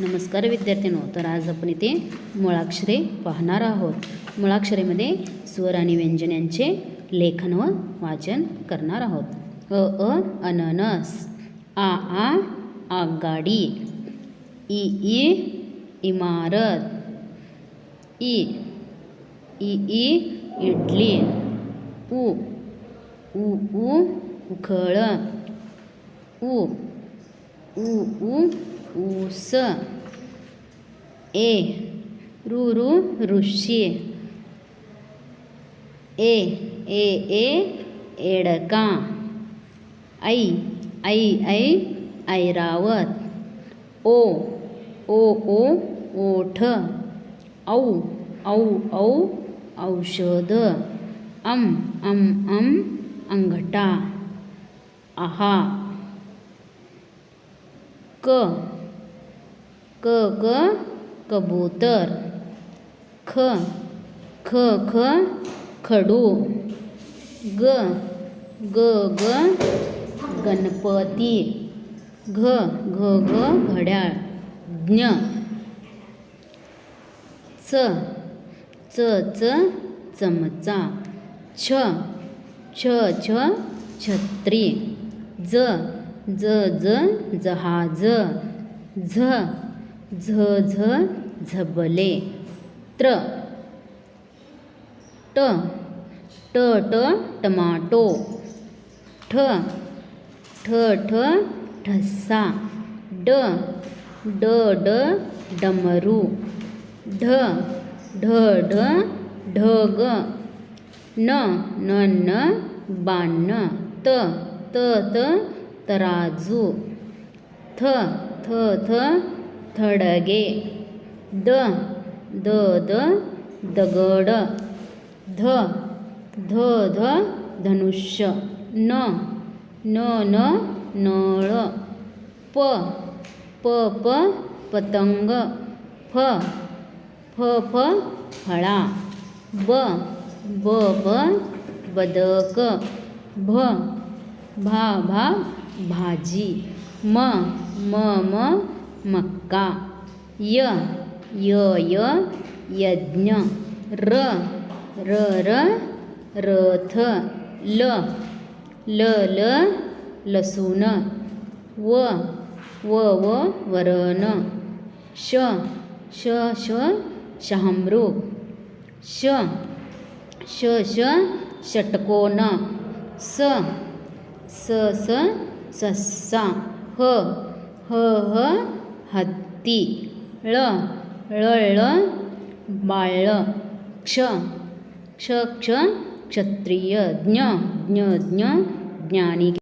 नमस्कार विद्यार्थ्यांनो तर आज आपण इथे मुळाक्षरे पाहणार आहोत. मुळाक्षरेमध्ये स्वर आणि व्यंजन यांचे लेखन व वाचन करणार आहोत. अ अ अननस आ आ आगाडी इ ई इमारत इ इ ई इडली उ उ उ उखळ उ उ उ ऊस. ए रू ऋषी. ए ए ए एडका. ऐ ऐ ऐ ऐरावत. ओ ओ ओ ओठ. औ औ औ औषध. अम अम अम अंगठा. आहा. क क क कबूतर ख ख ख खडू ग ग ग गणपती घ घ घ घड्याळ ज्ञ च च च चमचा छ छ छ छत्री ज ज ज जहाज झ झ झ झबले. त्र. ट. ट ट टमाटो. ठ. ठ ठ ठसा. ड. ड ड डमरू. ढ. ढ ढ ढग. न न न बाण. त त त तराजू. थ थ थ थडगे द द द दगड ध ध ध धनुष्य न न न नळ प प प पतंग फ फ फ फळा ब ब ब बदक भ भा भा भाजी म म म मक्का य य य यज्ञ र र र रथ ल ल ल लसूण व व व वरण श श श शहामृ श श श षटकोन स स स सस्सा ह ह ह ಹತ್ತಿ ಳ ಳ ಳ ಬಾಳ ಕ್ಷ ಕ್ಷ ಕ್ಷ ಕ್ಷತ್ರಿಯ ಜ್ಞ ಜ್ಞ ಜ್ಞ ಜ್ಞಾನಿಗೆ.